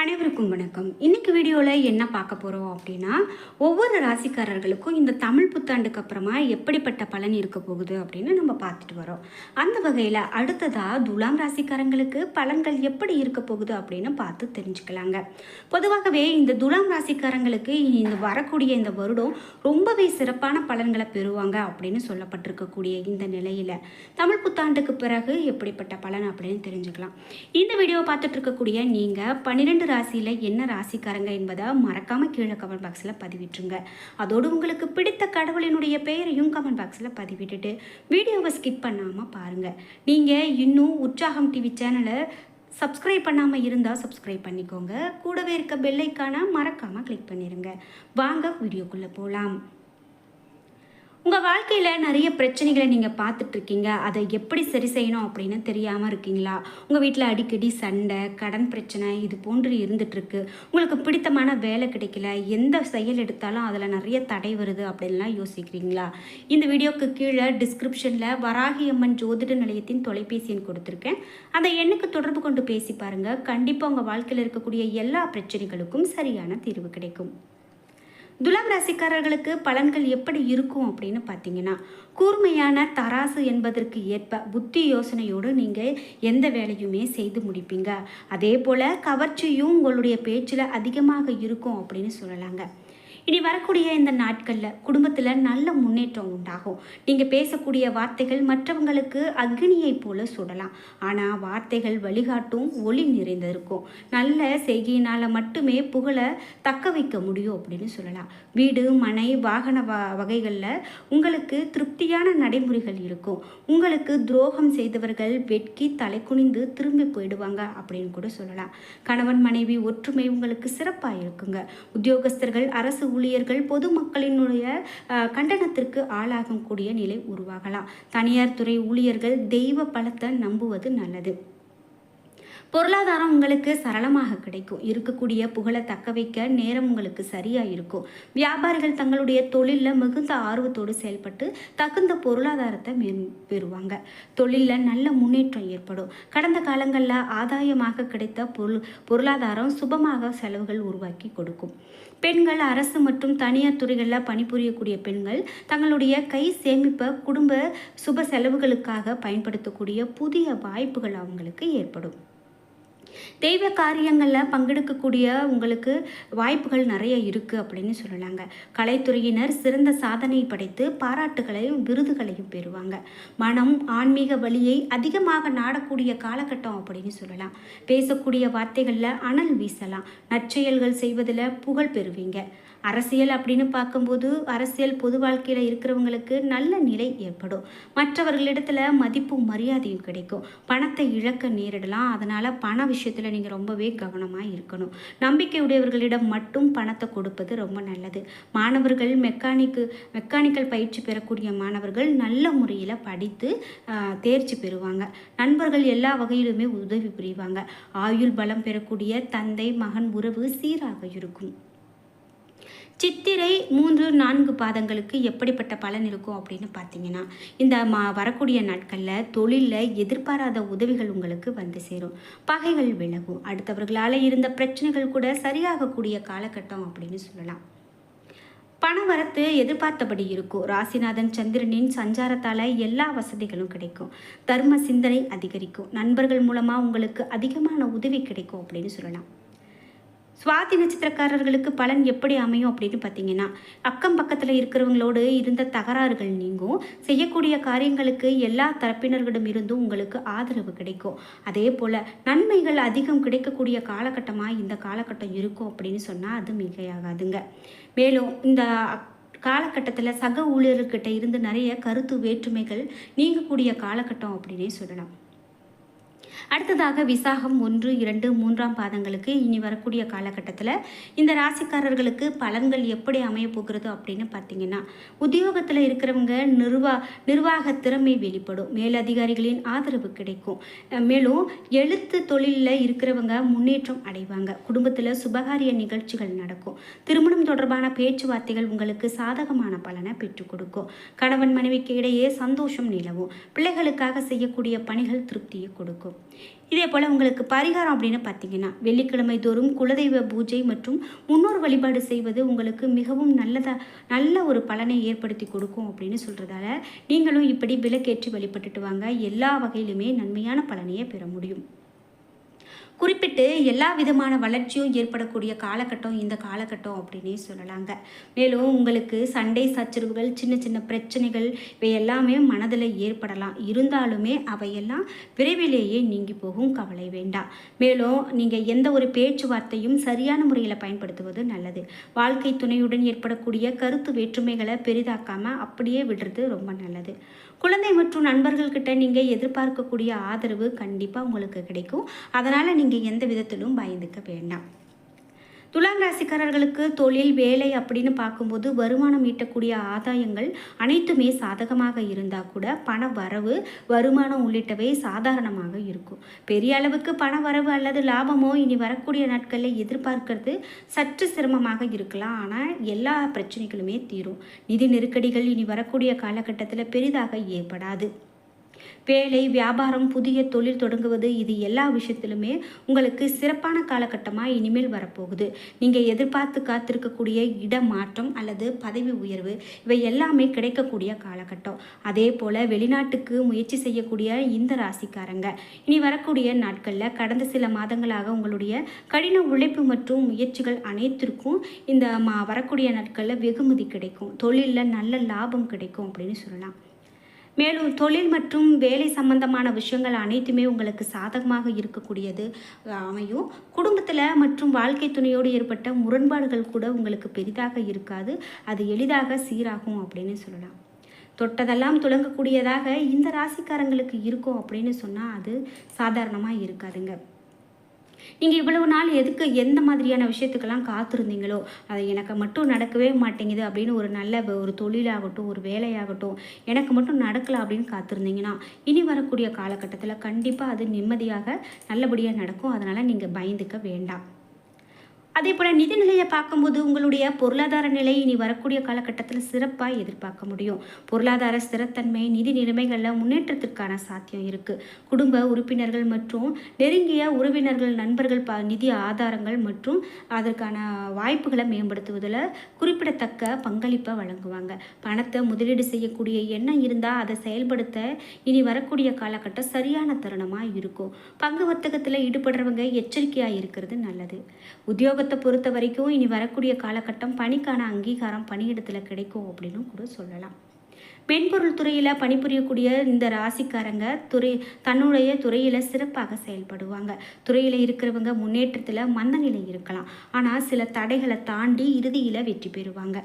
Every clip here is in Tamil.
அனைவருக்கும் வணக்கம். இன்னைக்கு வீடியோவில் என்ன பார்க்க போகிறோம் அப்படின்னா ஒவ்வொரு ராசிக்காரர்களுக்கும் இந்த தமிழ் புத்தாண்டுக்கு அப்புறமா எப்படிப்பட்ட பலன் இருக்க போகுது அப்படின்னு நம்ம பார்த்துட்டு வரோம். அந்த வகையில் அடுத்ததாக துலாம் ராசிக்காரங்களுக்கு பலன்கள் எப்படி இருக்க போகுது அப்படின்னு பார்த்து தெரிஞ்சுக்கலாங்க. பொதுவாகவே இந்த துலாம் ராசிக்காரங்களுக்கு இந்த வரக்கூடிய இந்த வருடம் ரொம்பவே சிறப்பான பலன்களை பெறுவாங்க அப்படின்னு சொல்லப்பட்டிருக்கக்கூடிய இந்த நிலையில் தமிழ் புத்தாண்டுக்கு பிறகு எப்படிப்பட்ட பலன் அப்படின்னு தெரிஞ்சுக்கலாம். இந்த வீடியோவை பார்த்துட்டு இருக்கக்கூடிய நீங்கள் பன்னிரெண்டு ராசியில் என்ன ராசிக்காரங்க என்பதை மறக்காமல் கீழே கமெண்ட் பாக்ஸில் பதிவிட்டுருங்க. அதோடு உங்களுக்கு பிடித்த கடவுளினுடைய பெயரையும் கமெண்ட் பாக்ஸில் பதிவிட்டுட்டு வீடியோவை ஸ்கிப் பண்ணாமல் பாருங்கள் நீங்கள் இன்னும் உற்சாகம் டிவி சேனலை சப்ஸ்கிரைப் பண்ணாமல் இருந்தால் சப்ஸ்கிரைப் பண்ணிக்கோங்க. கூடவே இருக்க பெல்லைக்கான மறக்காமல் கிளிக் பண்ணிடுங்க வாங்க வீடியோக்குள்ளே போகலாம் உங்கள் வாழ்க்கையில் நிறைய பிரச்சனைகளை நீங்கள் பார்த்துட்ருக்கீங்க. அதை எப்படி சரி செய்யணும் அப்படின்னு தெரியாமல் இருக்கீங்களா? உங்கள் வீட்டில் அடிக்கடி சண்டை கடன் பிரச்சனை இது போன்று இருந்துகிட்ருக்கு உங்களுக்கு பிடித்தமான வேலை கிடைக்கல. எந்த செயல் எடுத்தாலும் அதில் நிறைய தடை வருது அப்படின்லாம் யோசிக்கிறீங்களா? இந்த வீடியோக்கு கீழே டிஸ்கிரிப்ஷனில் வராகி அம்மன் ஜோதிட நிலையத்தின் தொலைபேசி எண் கொடுத்துருக்கேன். அதை எண்ணுக்கு தொடர்பு கொண்டு பேசி பாருங்கள் கண்டிப்பாக உங்கள் வாழ்க்கையில் இருக்கக்கூடிய எல்லா பிரச்சனைகளுக்கும் சரியான தீர்வு கிடைக்கும். துலாம் ராசிக்காரர்களுக்கு பலன்கள் எப்படி இருக்கும் அப்படின்னு பார்த்தீங்கன்னா கூர்மையான தராசு என்பதற்கு ஏற்ப புத்தி யோசனையோடு நீங்கள் எந்த வேலையுமே செய்து முடிப்பீங்க. அதே போல் கவர்ச்சியும் உங்களுடைய பேச்சில் அதிகமாக இருக்கும் அப்படின்னு சொல்லலாங்க. இனி வரக்கூடிய இந்த நாட்களில் குடும்பத்தில் நல்ல முன்னேற்றம் உண்டாகும். நீங்கள் பேசக்கூடிய வார்த்தைகள் மற்றவங்களுக்கு அக்னியை போல சுடலாம். ஆனால் வார்த்தைகள் வழிகாட்டும் ஒளி நிறைந்திருக்கும் நல்ல செய்கையினால் மட்டுமே புகழை தக்க வைக்க முடியும் அப்படின்னு சொல்லலாம். வீடு மனை வாகன வ வகைகளில் உங்களுக்கு திருப்தியான நடைமுறைகள் இருக்கும். உங்களுக்கு துரோகம் செய்தவர்கள் வெட்கி தலை குனிந்து திரும்பி போயிடுவாங்க அப்படின்னு கூட சொல்லலாம். கணவன் மனைவி ஒற்றுமை உங்களுக்கு சிறப்பாக இருக்குங்க. உத்தியோகஸ்தர்கள் அரசு ஊழியர்கள் பொதுமக்களினுடைய கண்டனத்திற்கு ஆளாகக்கூடிய நிலை உருவாகலாம். தனியார் துறை ஊழியர்கள் தெய்வ பலத்தை நம்புவது நல்லது. பொருளாதாரம் உங்களுக்கு சரளமாக கிடைக்கும். இருக்கக்கூடிய புகழை தக்க வைக்க நேரம் உங்களுக்கு சரியாக இருக்கும். வியாபாரிகள் தங்களுடைய தொழிலில் மிகுந்த ஆர்வத்தோடு செயல்பட்டு தகுந்த பொருளாதாரத்தை பெறுவாங்க. தொழிலில் நல்ல முன்னேற்றம் ஏற்படும். கடந்த காலங்களில் ஆதாயமாக கிடைத்த பொருள் பொருளாதாரம் சுபமாக செலவுகள் உருவாக்கி கொடுக்கும். பெண்கள் அரசு மற்றும் தனியார் துறைகளில் பணிபுரியக்கூடிய பெண்கள் தங்களுடைய கை சேமிப்பை குடும்ப சுப செலவுகளுக்காக பயன்படுத்தக்கூடிய புதிய வாய்ப்புகள் அவங்களுக்கு ஏற்படும். தெய்வ காரியங்களில் பங்கெடுக்கக்கூடிய உங்களுக்கு வாய்ப்புகள் நிறைய இருக்குது அப்படின்னு சொல்லலாங்க. கலைத்துறையினர் சிறந்த சாதனை படைத்து பாராட்டுகளையும் விருதுகளையும் பெறுவாங்க. மனம் ஆன்மீக வழியை அதிகமாக நாடக்கூடிய காலகட்டம் அப்படின்னு சொல்லலாம். பேசக்கூடிய வார்த்தைகளில் அனல் வீசலாம். நற்செயல்கள் செய்வதில் புகழ் பெறுவீங்க. அரசியல் அப்படின்னு பார்க்கும்போது அரசியல் பொது வாழ்க்கையில் இருக்கிறவங்களுக்கு நல்ல நிலை ஏற்படும். மற்றவர்களிடத்துல மதிப்பும் மரியாதையும் கிடைக்கும். பணத்தை இழக்க நேரிடலாம். அதனால் பண விஷயத்தில் நீங்கள் ரொம்பவே கவனமாக இருக்கணும். நம்பிக்கையுடையவர்களிடம் மட்டும் பணத்தை கொடுப்பது ரொம்ப நல்லது. மாணவர்கள் மெக்கானிக்கு மெக்கானிக்கல் பயிற்சி பெறக்கூடிய மாணவர்கள் நல்ல முறையில் படித்து தேர்ச்சி பெறுவாங்க. நண்பர்கள் எல்லா வகையிலுமே உதவி புரிவாங்க. ஆயுள் பலம் பெறக்கூடிய தந்தை மகன் உறவு சீராக இருக்கும். சித்திரை மூன்று நான்கு பாதங்களுக்கு எப்படிப்பட்ட பலன் இருக்கும் அப்படின்னு பார்த்தீங்கன்னா இந்த மா வரக்கூடிய நாட்களில் தொழிலில் எதிர்பாராத உதவிகள் உங்களுக்கு வந்து சேரும். பகைகள் விலகும். அடுத்தவர்களால் இருந்த பிரச்சனைகள் கூட சரியாகக்கூடிய காலகட்டம் அப்படின்னு சொல்லலாம். பணவரத்து எதிர்பார்த்தபடி இருக்கும். ராசிநாதன் சந்திரனின் சஞ்சாரத்தால் எல்லா வசதிகளும் கிடைக்கும். தர்ம சிந்தனை அதிகரிக்கும். நண்பர்கள் மூலமாக உங்களுக்கு அதிகமான உதவி கிடைக்கும் அப்படின்னு சொல்லலாம். சுவாதி நட்சத்திரக்காரர்களுக்கு பலன் எப்படி அமையும் அப்படின்னு பார்த்தீங்கன்னா அக்கம் பக்கத்தில் இருக்கிறவங்களோடு இருந்த தகராறுகள் நீங்கும். செய்யக்கூடிய காரியங்களுக்கு எல்லா தரப்பினர்களிடம் இருந்தும் உங்களுக்கு ஆதரவு கிடைக்கும். அதே போல் நன்மைகள் அதிகம் கிடைக்கக்கூடிய காலகட்டமாக இந்த காலகட்டம் இருக்கும் அப்படின்னு சொன்னால் அது மிகையாகாதுங்க. மேலும் இந்த காலகட்டத்தில் சக ஊழியர்கிட்ட இருந்து நிறைய கருத்து வேற்றுமைகள் நீங்கக்கூடிய காலகட்டம் அப்படின்னே சொல்லலாம். அடுத்ததாக விசாகம் ஒன்று இரண்டு மூன்றாம் பாதங்களுக்கு இனி வரக்கூடிய காலகட்டத்தில் இந்த ராசிக்காரர்களுக்கு பலன்கள் எப்படி அமைய போகிறது அப்படின்னு பார்த்தீங்கன்னா உத்தியோகத்தில் இருக்கிறவங்க நிர்வா நிர்வாக திறமை வெளிப்படும். மேலதிகாரிகளின் ஆதரவு கிடைக்கும். மேலும் எழுத்து தொழிலில் இருக்கிறவங்க முன்னேற்றம் அடைவாங்க. குடும்பத்தில் சுபகாரிய நிகழ்ச்சிகள் நடக்கும். திருமணம் தொடர்பான பேச்சுவார்த்தைகள் உங்களுக்கு சாதகமான பலனை பெற்றுக் கொடுக்கும். கணவன் மனைவிக்கு இடையே சந்தோஷம் நிலவும். பிள்ளைகளுக்காக செய்யக்கூடிய பணிகள் திருப்தியை கொடுக்கும். இதே போல் உங்களுக்கு பரிகாரம் அப்படின்னு பார்த்தீங்கன்னா வெள்ளிக்கிழமை தோறும் குலதெய்வ பூஜை மற்றும் முன்னோர் வழிபாடு செய்வது உங்களுக்கு மிகவும் நல்லதாக நல்ல ஒரு பலனை ஏற்படுத்தி கொடுக்கும் அப்படின்னு சொல்கிறதால நீங்களும் இப்படி விலக்கேற்றி வழிபட்டுட்டு வாங்க. எல்லா வகையிலுமே நன்மையான பலனையே பெற முடியும். குறிப்பிட்டு எல்லா விதமான வளர்ச்சியும் ஏற்படக்கூடிய காலகட்டம் இந்த காலகட்டம் அப்படின்னே சொல்லலாங்க. மேலும் உங்களுக்கு சண்டை சச்சரவுகள் சின்ன சின்ன பிரச்சனைகள் இவை எல்லாமே மனதில் ஏற்படலாம். இருந்தாலுமே அவையெல்லாம் விரைவிலேயே நீங்கி போகும் கவலை வேண்டாம். மேலும் நீங்கள் எந்த ஒரு பேச்சுவார்த்தையும் சரியான முறையில் பயன்படுத்துவது நல்லது. வாழ்க்கை துணையுடன் ஏற்படக்கூடிய கருத்து வேற்றுமைகளை பெரிதாக்காமல் அப்படியே விடுறது ரொம்ப நல்லது. குழந்தை மற்றும் நண்பர்கள்கிட்ட நீங்கள் எதிர்பார்க்கக்கூடிய ஆதரவு கண்டிப்பாக உங்களுக்கு கிடைக்கும். அதனால் நீங்கள் எந்த விதத்திலும் பயந்துக்க வேண்டாம். துலாம் ராசிக்காரர்களுக்கு தொழில் வேலை அப்படின்னு பார்க்கும்போது வருமானம் ஈட்டக்கூடிய ஆதாயங்கள் அனைத்துமே சாதகமாக இருந்தால் கூட பண வரவு வருமானம் உள்ளிட்டவை சாதாரணமாக இருக்கும். பெரிய அளவுக்கு பண வரவு அல்லது லாபமோ இனி வரக்கூடிய நாட்களில் எதிர்பார்க்கறது சற்று சிரமமாக இருக்கலாம். ஆனால் எல்லா பிரச்சனைகளுமே தீரும். நிதி நெருக்கடிகள் இனி வரக்கூடிய காலகட்டத்தில் பெரிதாக ஏற்படாது. வேலை வியாபாரம் புதிய தொழில் தொடங்குவது இது எல்லா விஷயத்திலுமே உங்களுக்கு சிறப்பான காலகட்டமாக இனிமேல் வரப்போகுது. நீங்கள் எதிர்பார்த்து காத்திருக்கக்கூடிய இடமாற்றம் அல்லது பதவி உயர்வு இவை எல்லாமே கிடைக்கக்கூடிய காலகட்டம். அதே போல் வெளிநாட்டுக்கு முயற்சி செய்யக்கூடிய இந்த ராசிக்காரங்க இனி வரக்கூடிய நாட்களில் கடந்த சில மாதங்களாக உங்களுடைய கடின உழைப்பு மற்றும் முயற்சிகள் அனைத்திற்கும் இந்த மா வரக்கூடிய நாட்களில் வெகுமதி கிடைக்கும். தொழிலில் நல்ல லாபம் கிடைக்கும் அப்படின்னு சொல்லலாம். மேலும் தொழில் மற்றும் வேலை சம்பந்தமான விஷயங்கள் அனைத்துமே உங்களுக்கு சாதகமாக இருக்கக்கூடியது அமையும். குடும்பத்தில் மற்றும் வாழ்க்கை துணையோடு ஏற்பட்ட முரண்பாடுகள் கூட உங்களுக்கு பெரிதாக இருக்காது. அது எளிதாக சீராகும் அப்படின்னு சொல்லலாம். தொட்டதெல்லாம் துளங்கக்கூடியதாக இந்த ராசிக்காரங்களுக்கு இருக்கும் அப்படின்னு சொன்னால் அது சாதாரணமாக இருக்காதுங்க. நீங்கள் இவ்வளவு நாள் எதுக்கு எந்த மாதிரியான விஷயத்துக்கெல்லாம் காத்திருந்தீங்களோ அது எனக்கு மட்டும் நடக்கவே மாட்டேங்குது அப்படின்னு ஒரு நல்ல ஒரு தொழிலாகட்டும் ஒரு வேலையாகட்டும் எனக்கு மட்டும் நடக்கலை அப்படின்னு காத்திருந்தீங்கன்னா இனி வரக்கூடிய காலகட்டத்தில் கண்டிப்பாக அது நிம்மதியாக நல்லபடியாக நடக்கும். அதனால் நீங்கள் பயந்துக்க வேண்டாம். அதே போல் நிதிநிலையை பார்க்கும்போது உங்களுடைய பொருளாதார நிலை இனி வரக்கூடிய காலகட்டத்தில் சிறப்பாக எதிர்பார்க்க முடியும். பொருளாதார ஸ்திரத்தன்மை நிதி நிலைமைகளில் முன்னேற்றத்திற்கான சாத்தியம் இருக்குது குடும்ப உறுப்பினர்கள் மற்றும் நெருங்கிய உறவினர்கள் நண்பர்கள் ப நிதி ஆதாரங்கள் மற்றும் அதற்கான வாய்ப்புகளை மேம்படுத்துவதில் குறிப்பிடத்தக்க பங்களிப்பை வழங்குவாங்க. பணத்தை முதலீடு செய்யக்கூடிய எண்ணம் இருந்தால் அதை செயல்படுத்த இனி வரக்கூடிய காலகட்டம் சரியான தருணமாக இருக்கும். பங்கு வர்த்தகத்தில் ஈடுபடுறவங்க எச்சரிக்கையாக இருக்கிறது நல்லது. உத்தியோக உத்தியோகத்தை பொறுத்த வரைக்கும் இனி வரக்கூடிய காலகட்டம் பணிக்கான அங்கீகாரம் பணியிடத்தில் கிடைக்கும் அப்படின்னு கூட சொல்லலாம். மென்பொருள் துறையில் பணிபுரியக்கூடிய இந்த ராசிக்காரங்க துறை தன்னுடைய துறையில் சிறப்பாக செயல்படுவாங்க. துறையில் இருக்கிறவங்க முன்னேற்றத்தில் மந்த நிலை இருக்கலாம். ஆனால் சில தடைகளை தாண்டி இறுதியில் வெற்றி பெறுவாங்க.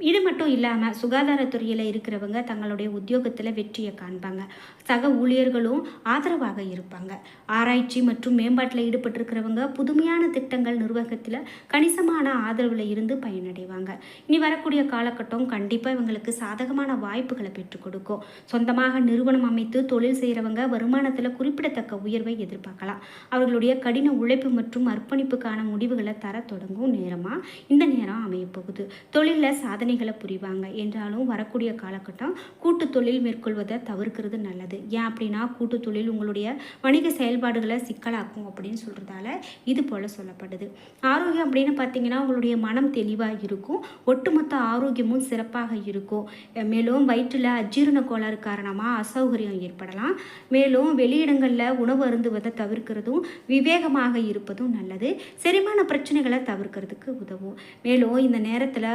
இது மட்டும் இல்லாமல் சுகாதாரத்துறையில் இருக்கிறவங்க தங்களுடைய உத்தியோகத்தில் வெற்றியை காண்பாங்க. சக ஊழியர்களும் ஆதரவாக இருப்பாங்க. ஆராய்ச்சி மற்றும் மேம்பாட்டில் ஈடுபட்டிருக்கிறவங்க புதுமையான திட்டங்கள் நிர்வாகத்தில் கணிசமான ஆதரவில் இருந்து பயனடைவாங்க. இனி வரக்கூடிய காலகட்டம் கண்டிப்பாக இவங்களுக்கு சாதகமான வாய்ப்புகளை பெற்றுக் கொடுக்கும். சொந்தமாக நிறுவனம் அமைத்து தொழில் செய்கிறவங்க வருமானத்தில் குறிப்பிடத்தக்க உயர்வை எதிர்பார்க்கலாம். அவர்களுடைய கடின உழைப்பு மற்றும் அர்ப்பணிப்புக்கான முடிவுகளை தர தொடங்கும் நேரமாக இந்த நேரம் அமையப்போகுது தொழிலில் சாதனை சாதனைகளை புரிவாங்க. என்றாலும் வரக்கூடிய காலகட்டம் கூட்டு தொழில் மேற்கொள்வதை தவிர்க்கிறது நல்லது. ஏன் அப்படின்னா கூட்டு தொழில் உங்களுடைய வணிக செயல்பாடுகளை சிக்கலாக்கும் அப்படின்னு சொல்கிறதால இது போல் சொல்லப்படுது. ஆரோக்கியம் அப்படின்னு பார்த்தீங்கன்னா உங்களுடைய மனம் தெளிவாக இருக்கும். ஒட்டுமொத்த ஆரோக்கியமும் சிறப்பாக இருக்கும். மேலும் வயிற்றில் அஜீரண கோளாறு காரணமாக அசௌகரியம் ஏற்படலாம். மேலும் வெளியிடங்களில் உணவு அருந்துவதை தவிர்க்கிறதும் விவேகமாக இருப்பதும் நல்லது. செரிமான பிரச்சனைகளை தவிர்க்கிறதுக்கு உதவும். மேலும் இந்த நேரத்தில்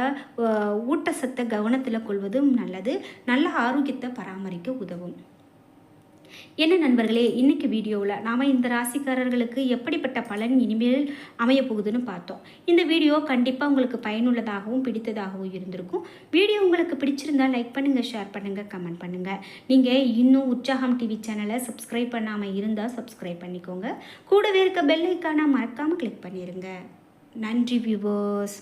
ஊட்டச்சத்தை கவனத்தில் கொள்வதும் நல்லது. நல்ல ஆரோக்கியத்தை பராமரிக்க உதவும். என்ன நண்பர்களே இன்னைக்கு வீடியோவில் நாம் இந்த ராசிக்காரர்களுக்கு எப்படிப்பட்ட பலன் இனிமேல் அமைய போகுதுன்னு பார்த்தோம். இந்த வீடியோ கண்டிப்பாக உங்களுக்கு பயனுள்ளதாகவும் பிடித்ததாகவும் இருந்திருக்கும். வீடியோ உங்களுக்கு பிடிச்சிருந்தால் லைக் பண்ணுங்கள் ஷேர் பண்ணுங்கள் கமெண்ட் பண்ணுங்கள் நீங்கள் இன்னும் உற்சாகம் டிவி சேனலை சப்ஸ்கிரைப் பண்ணாமல் இருந்தால் சப்ஸ்கிரைப் பண்ணிக்கோங்க. கூடவே இருக்க பெல்லைக்கான மறக்காமல் கிளிக் பண்ணிடுங்க நன்றி வியூவர்ஸ்